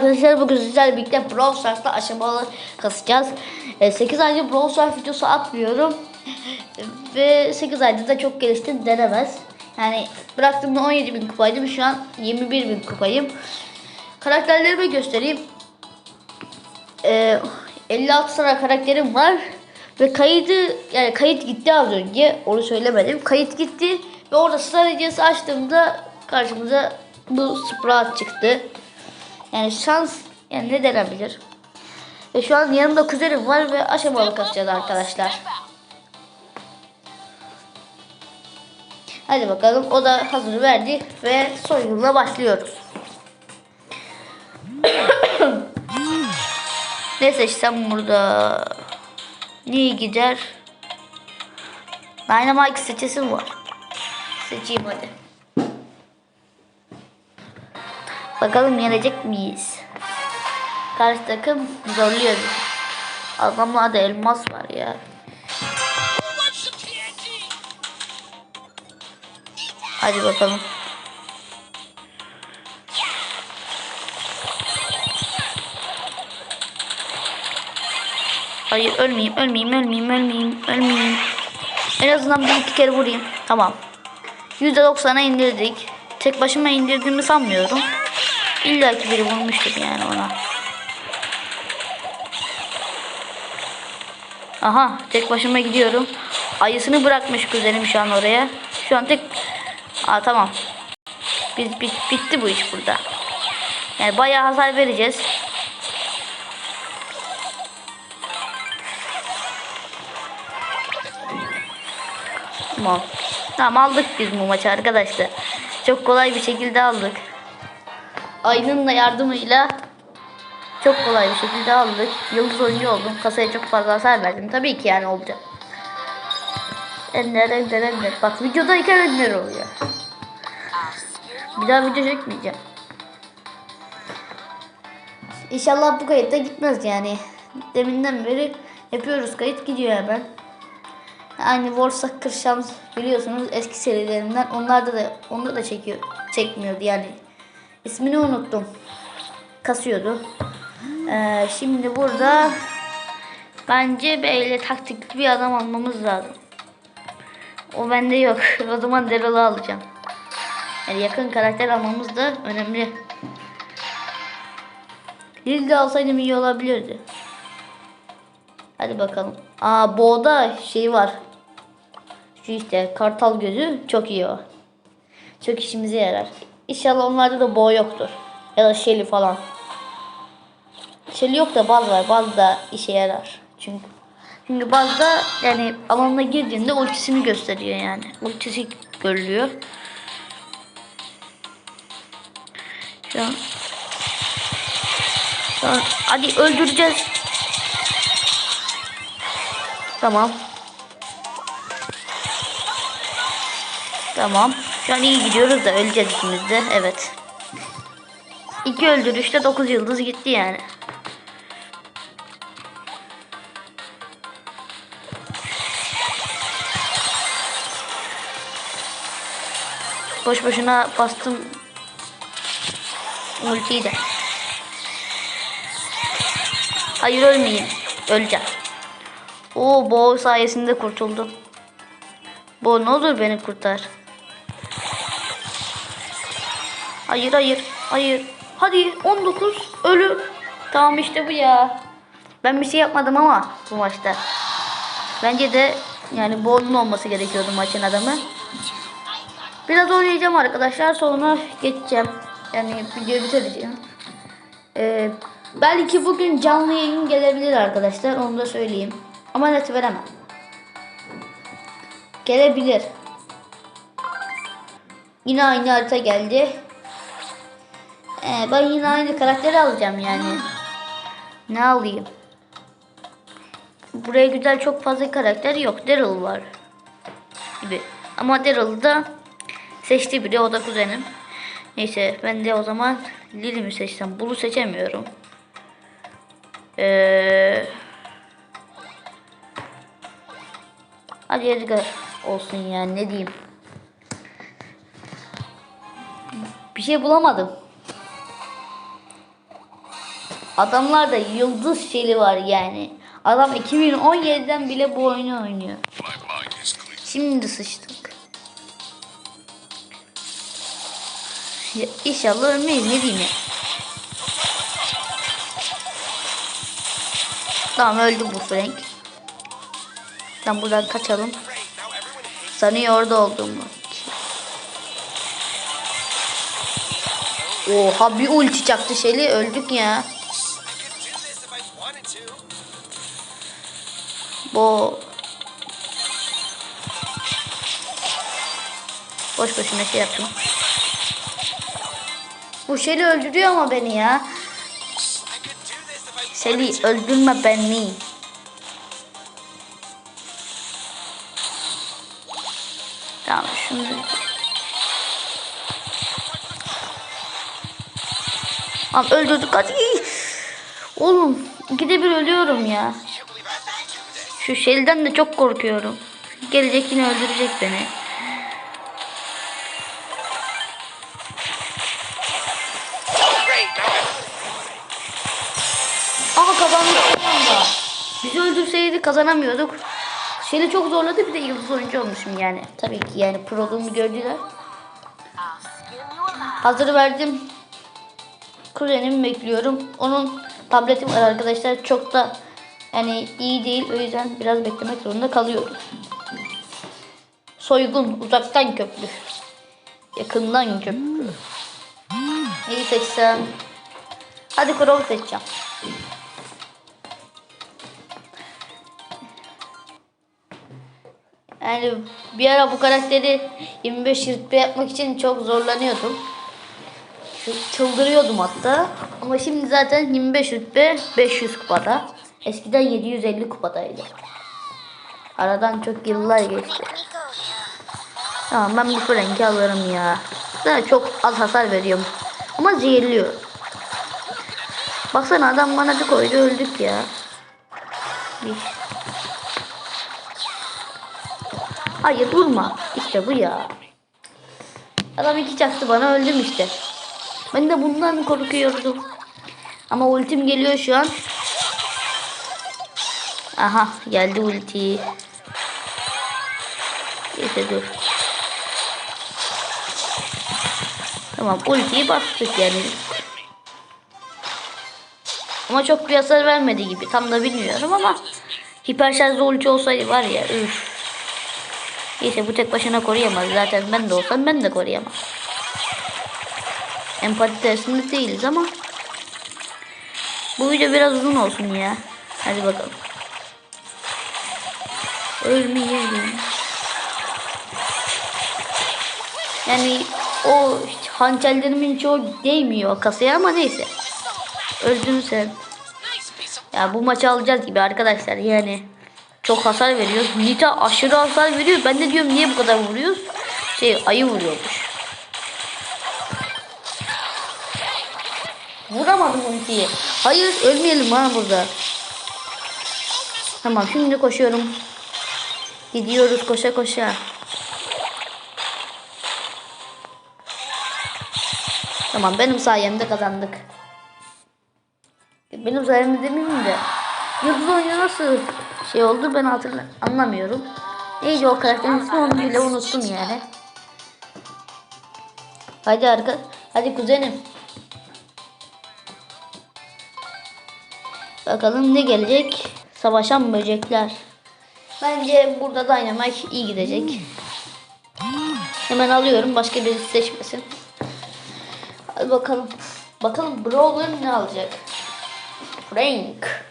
arkadaşlar bugün sizlerle birlikte Brawl Stars'ta aşamalı kasacağız. E, 8 aydır Brawl Stars videosu atmıyorum. Ve 8 aydır da çok geliştim denemez. Yani bıraktığımda 17 bin kupaydım şu an 21 bin kupayım. Karakterlerimi göstereyim. E, 56 tane karakterim var. Ve kaydı yani kayıt gitti az önce onu söylemedim. Kayıt gitti ve orada star hediyesi açtığımda karşımıza bu Sprout çıktı. Yani şans yani ne denebilir. Ve şu an yanımda kuzenim var ve aşamalı kasacağız arkadaşlar. Hadi bakalım o da hazır verdi ve soygunla başlıyoruz. ne seçsem burada ne gider? Dynamite seçesim var. Seçeyim hadi. Bakalım yenecek miyiz? Karşı takım zorluyor. Adamlarda elmas var ya. Hadi bakalım. Hayır ölmeyeyim, ölmeyeyim, ölmeyeyim, ölmeyeyim, ölmeyeyim. En azından bir iki kere vurayım. Tamam. %90'a indirdik. Tek başıma indirdiğimi sanmıyorum. İlla ki biri vurmuştur yani ona. Aha tek başıma gidiyorum. Ayısını bırakmış kuzenim şu an oraya. Şu an tek... Aa tamam. Biz, bit, bitti bu iş burada. Yani bayağı hasar vereceğiz. Tamam. Tamam aldık biz bu maçı arkadaşlar. Çok kolay bir şekilde aldık. Ayının da yardımıyla çok kolay bir şekilde aldık. Yıldız oyuncu oldum. Kasaya çok fazla hasar verdim. Tabii ki yani olacak. Ender ender ender. Bak videodayken ender oluyor. Bir daha video çekmeyeceğim. İnşallah bu kayıtta gitmez yani. Deminden beri yapıyoruz kayıt gidiyor hemen. Aynı Soccer Shams biliyorsunuz eski serilerinden. Onlarda da onda da çekiyor çekmiyordu yani. İsmini unuttum. Kasıyordu. Ee, şimdi burada bence böyle taktikli bir adam almamız lazım. O bende yok. o zaman Daryl'ı alacağım. Yani yakın karakter almamız da önemli. Lil'de alsaydım iyi olabilirdi. Hadi bakalım. Aa Bo'da şey var. Şu işte kartal gözü çok iyi o. Çok işimize yarar. İnşallah onlarda da Bo yoktur. Ya da Shelly falan. Shelly yok da Baz var. Baz da işe yarar. Çünkü çünkü Baz'da yani alanına girdiğinde ultisini gösteriyor yani. Ultisi görülüyor. Şu an şu an hadi öldüreceğiz. Tamam. Tamam. Şu an iyi gidiyoruz da öleceğiz ikimiz de. Evet. İki öldürüşte 9 yıldız gitti yani. Boş boşuna bastım ultiyi de. Hayır ölmeyeyim. Öleceğim. Oo Bo sayesinde kurtuldum. Bo ne olur beni kurtar. Hayır hayır hayır. Hadi 19 ölü. Tamam işte bu ya. Ben bir şey yapmadım ama bu maçta. Bence de yani Bo'nun olması gerekiyordu maçın adamı. Biraz oynayacağım arkadaşlar sonra geçeceğim. Yani videoyu bitireceğim. Ee, belki bugün canlı yayın gelebilir arkadaşlar onu da söyleyeyim. Ama net veremem. Gelebilir. Yine aynı harita geldi. Ee, ben yine aynı karakteri alacağım yani. Ne alayım? Buraya güzel çok fazla karakter yok. Daryl var. Gibi. Ama Daryl'ı da seçti biri o da kuzenim. Neyse ben de o zaman Lily mi seçsem? Bulu seçemiyorum. Eee... Hadi Edgar olsun yani ne diyeyim. Bir şey bulamadım. Adamlarda yıldız şeli var yani. Adam 2017'den bile bu oyunu oynuyor. Şimdi sıçtık. Ya, İnşallah ölmeyiz ne diyeyim ya. Tamam öldü bu Frank. Tamam buradan kaçalım. Sanıyor orada olduğumu. Oha bir ulti çaktı Şeli öldük ya. Bu Boş boşuna şey yaptım. Bu Şeli öldürüyor ama beni ya. Şeli öldürme beni. Tamam şunu Tamam öldürdük hadi. Oğlum ikide bir ölüyorum ya. Şu Shelly'den de çok korkuyorum. Gelecek yine öldürecek beni. Aha kazandık. Bizi öldürseydi kazanamıyorduk. Shelly çok zorladı bir de yıldız oyuncu olmuşum yani. Tabii ki yani proluğumu gördüler. Hazır verdim. Kuzenimi bekliyorum. Onun tableti var arkadaşlar. Çok da yani iyi değil. O yüzden biraz beklemek zorunda kalıyorum. Soygun uzaktan köprü. Yakından köprü. Neyi seçsem? Hadi Crow'u seçeceğim. Yani bir ara bu karakteri 25 rütbe yapmak için çok zorlanıyordum. Çıldırıyordum hatta. Ama şimdi zaten 25 rütbe 500 kupada. Eskiden 750 kupadaydı. Aradan çok yıllar geçti. Tamam ben bu rengi alırım ya. Daha çok az hasar veriyorum. Ama zehirliyor. Baksana adam bana bir koydu öldük ya. Bir. Hayır vurma. İşte bu ya. Adam iki çaktı bana öldüm işte. Ben de bundan korkuyordum. Ama ultim geliyor şu an. Aha geldi ulti. Neyse dur. Tamam ultiyi bastık yani. Ama çok bir hasar vermedi gibi. Tam da bilmiyorum ama hiper şarjlı ulti olsaydı var ya üf. Neyse bu tek başına koruyamaz. Zaten ben de olsam ben de koruyamam. Empati dersinde değiliz ama bu video biraz uzun olsun ya. Hadi bakalım. Ölmeyelim. Yani o hançerlerimin çoğu değmiyor kasaya ama neyse. Öldün sen. Ya bu maçı alacağız gibi arkadaşlar yani. Çok hasar veriyor. Nita aşırı hasar veriyor. Ben de diyorum niye bu kadar vuruyoruz? Şey ayı vuruyormuş. Vuramadım ultiyi. Hayır ölmeyelim ha burada. Tamam şimdi koşuyorum. Gidiyoruz koşa koşa. Tamam benim sayemde kazandık. Benim sayemde demeyeyim de. Yıldız oyunu nasıl şey oldu ben hatırla anlamıyorum. Neydi o karakterin ismi onu bile unuttum yani. Hadi arka, hadi kuzenim. Bakalım ne gelecek? Savaşan böcekler. Bence burada Dynamite iyi gidecek. Hemen alıyorum başka birisi seçmesin. Hadi bakalım. Bakalım Brawler ne alacak? Frank.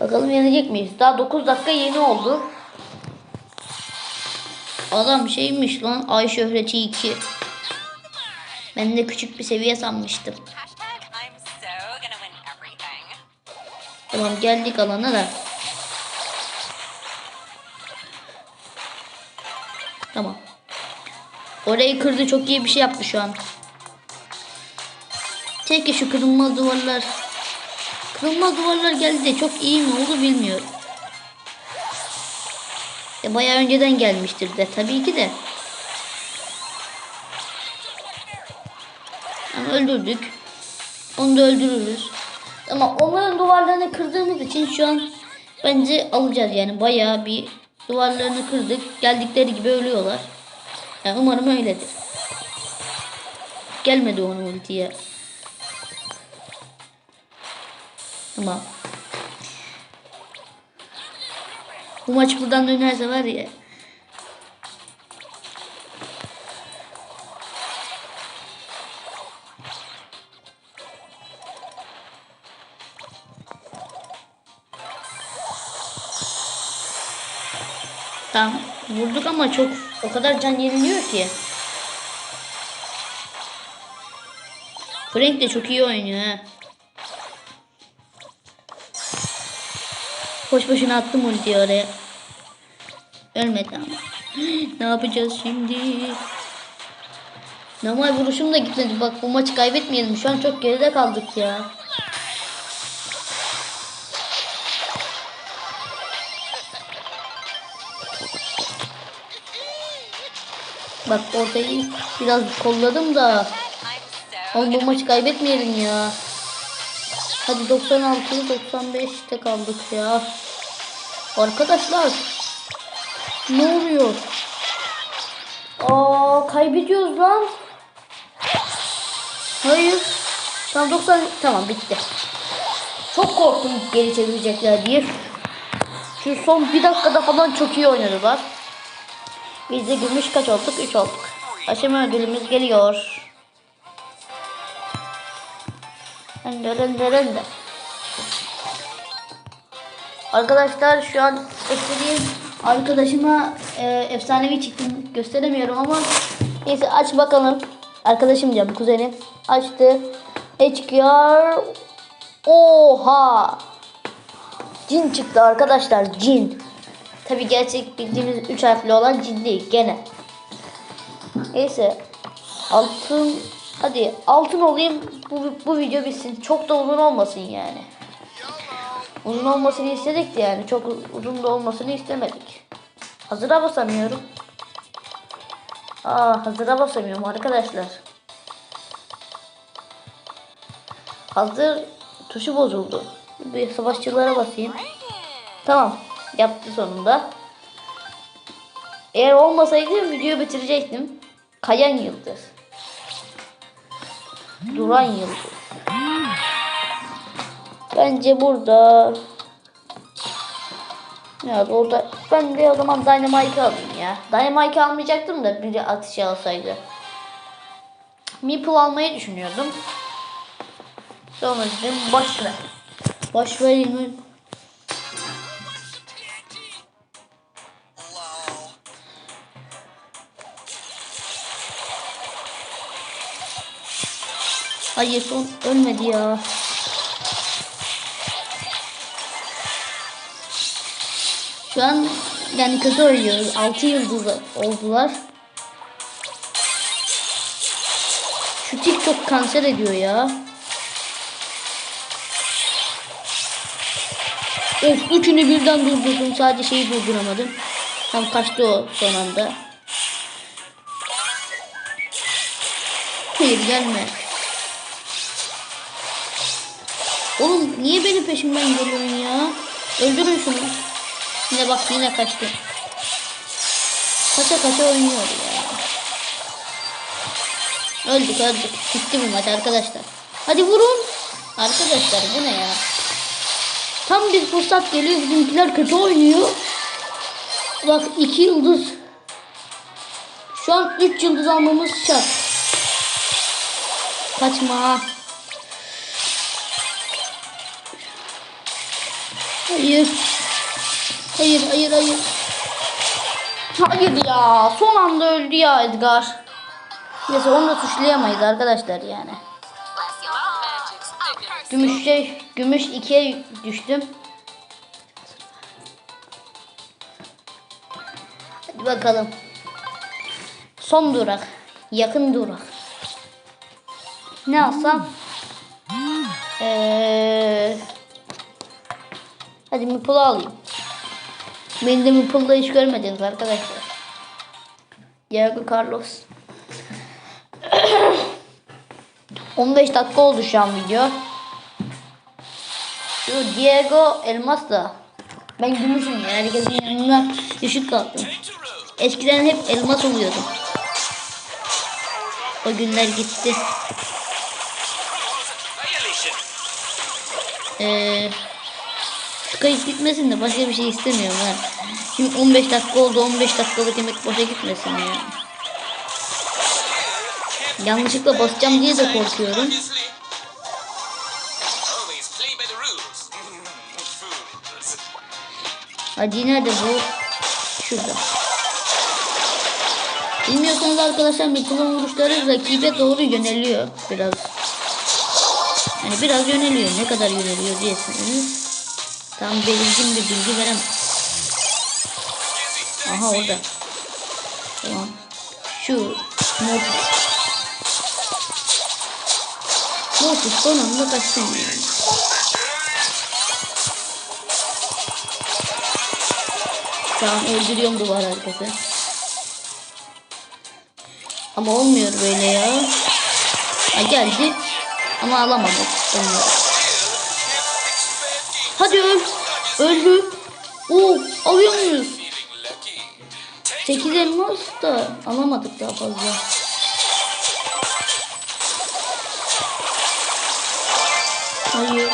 Bakalım yenecek miyiz? Daha 9 dakika yeni oldu. Adam şeymiş lan ay şöhreti 2. Ben de küçük bir seviye sanmıştım. Tamam geldik alana da. Tamam. Orayı kırdı çok iyi bir şey yaptı şu an. Tek şu kırılmaz duvarlar. Kırılmaz duvarlar geldi de çok iyi mi oldu bilmiyorum. E bayağı önceden gelmiştir de tabii ki de. Yani öldürdük. Onu da öldürürüz. Ama onların duvarlarını kırdığımız için şu an bence alacağız yani bayağı bir duvarlarını kırdık. Geldikleri gibi ölüyorlar. Yani umarım öyledir. Gelmedi onun ultiye. Tamam. Bu maç buradan dönerse var ya. Tamam vurduk ama çok o kadar can yeniliyor ki. Frank de çok iyi oynuyor ha. Boş boşuna attım ultiyi oraya. Ölmedi ama. ne yapacağız şimdi? Normal vuruşum da gitmedi. Bak bu maçı kaybetmeyelim. Şu an çok geride kaldık ya. Bak ortayı biraz kolladım da. Oğlum bu maçı kaybetmeyelim ya. Hadi 96 95'te kaldık ya. Arkadaşlar. Ne oluyor? Aa kaybediyoruz lan. Hayır. Tamam 90 tamam bitti. Çok korktum geri çevirecekler diye. Şu son bir dakikada falan çok iyi oynadılar. Biz de gümüş kaç olduk? 3 olduk. Aşama ödülümüz geliyor. Rende rende. Arkadaşlar şu an istediğim arkadaşıma e, efsanevi çıktım gösteremiyorum ama neyse aç bakalım. Arkadaşım diyorum kuzenim açtı. HKR Oha! Cin çıktı arkadaşlar cin. Tabi gerçek bildiğimiz 3 harfli olan cin değil gene. Neyse altın hadi altın olayım bu, bu video bitsin. Çok da uzun olmasın yani. Uzun olmasını istedik de yani çok uzun da olmasını istemedik. Hazıra basamıyorum. Aa hazıra basamıyorum arkadaşlar. Hazır tuşu bozuldu. Bir savaşçılara basayım. Tamam yaptı sonunda. Eğer olmasaydı videoyu bitirecektim. Kayan yıldız. Duran yıldız. Bence burada ya orada ben de o zaman Dynamite alayım ya. Dynamite almayacaktım da biri atışı alsaydı. Meeple almayı düşünüyordum. Sonra dedim boş ver. Hayır son ölmedi ya. Şu an yani kötü oynuyoruz. 6 yıldız oldular. Şu tik çok kanser ediyor ya. Of üçünü birden durdurdum. Sadece şeyi durduramadım. Tam kaçtı o son anda. Hayır gelme. Oğlum niye benim peşimden geliyorsun ya? Öldürün şunu. Yine bak yine kaçtı. Kaça kaça oynuyor ya. Öldük öldük. Bitti bu maç arkadaşlar. Hadi vurun. Arkadaşlar bu ne ya? Tam bir fırsat geliyor. Bizimkiler kötü oynuyor. Bak iki yıldız. Şu an üç yıldız almamız şart. Kaçma. Hayır. Hayır, hayır, hayır. Hayır ya. Son anda öldü ya Edgar. Neyse onu da suçlayamayız arkadaşlar yani. Gümüş şey, gümüş ikiye düştüm. Hadi bakalım. Son durak. Yakın durak. Ne alsam? Hadi Meeple'ı alayım. Beni de Meeple'da hiç görmediniz arkadaşlar. Diego Carlos. 15 dakika oldu şu an video. Şu Diego Elmas da. Ben gümüşüm ya. Herkesin yanında düşük kaldım. Eskiden hep elmas oluyordum. O günler gitti. Ee, şu kayıt gitmesin de başka bir şey istemiyorum ben. Şimdi 15 dakika oldu 15 dakikalık emek boşa gitmesin ya. Yanlışlıkla basacağım diye de korkuyorum. Hadi nerede bu? Şurada. Bilmiyorsanız arkadaşlar Mikul'un vuruşları rakibe doğru yöneliyor biraz. Yani biraz yöneliyor. Ne kadar yöneliyor diyesiniz. Tam belirgin bir bilgi veremem. Aha orada. Tamam. Şu Mortis. Mortis son anda kaçtım yani. An öldürüyorum duvar arkası. Ama olmuyor böyle ya. Ha geldi. Ama alamadık. Olmuyor. Hadi öl. Öldü. Oo, alıyor muyuz? Lucky. 8 elmas da alamadık daha fazla. Hayır.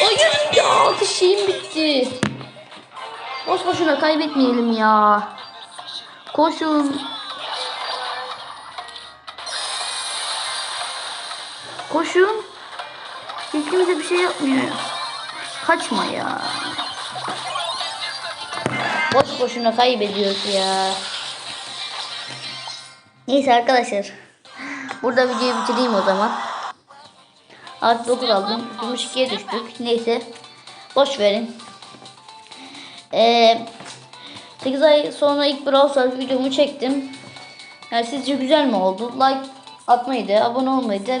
Hayır ya şeyim bitti. Boş boşuna kaybetmeyelim ya. Koşun. Koşun. Hiç kimse bir şey yapmıyor. Kaçma ya. Boş boşuna kaybediyoruz ya. Neyse arkadaşlar. Burada videoyu bitireyim o zaman. Artı 9 aldım. 62'ye düştük. Neyse. Boş verin. Ee, 8 ay sonra ilk Brawl Stars videomu çektim. Yani sizce güzel mi oldu? Like atmayı da, abone olmayı da,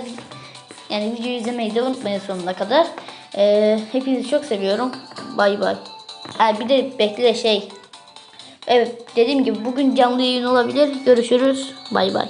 yani videoyu izlemeyi de unutmayın sonuna kadar. Ee, hepinizi çok seviyorum. Bay bay. Ha, bir de bekle şey. Evet dediğim gibi bugün canlı yayın olabilir. Görüşürüz. Bay bay.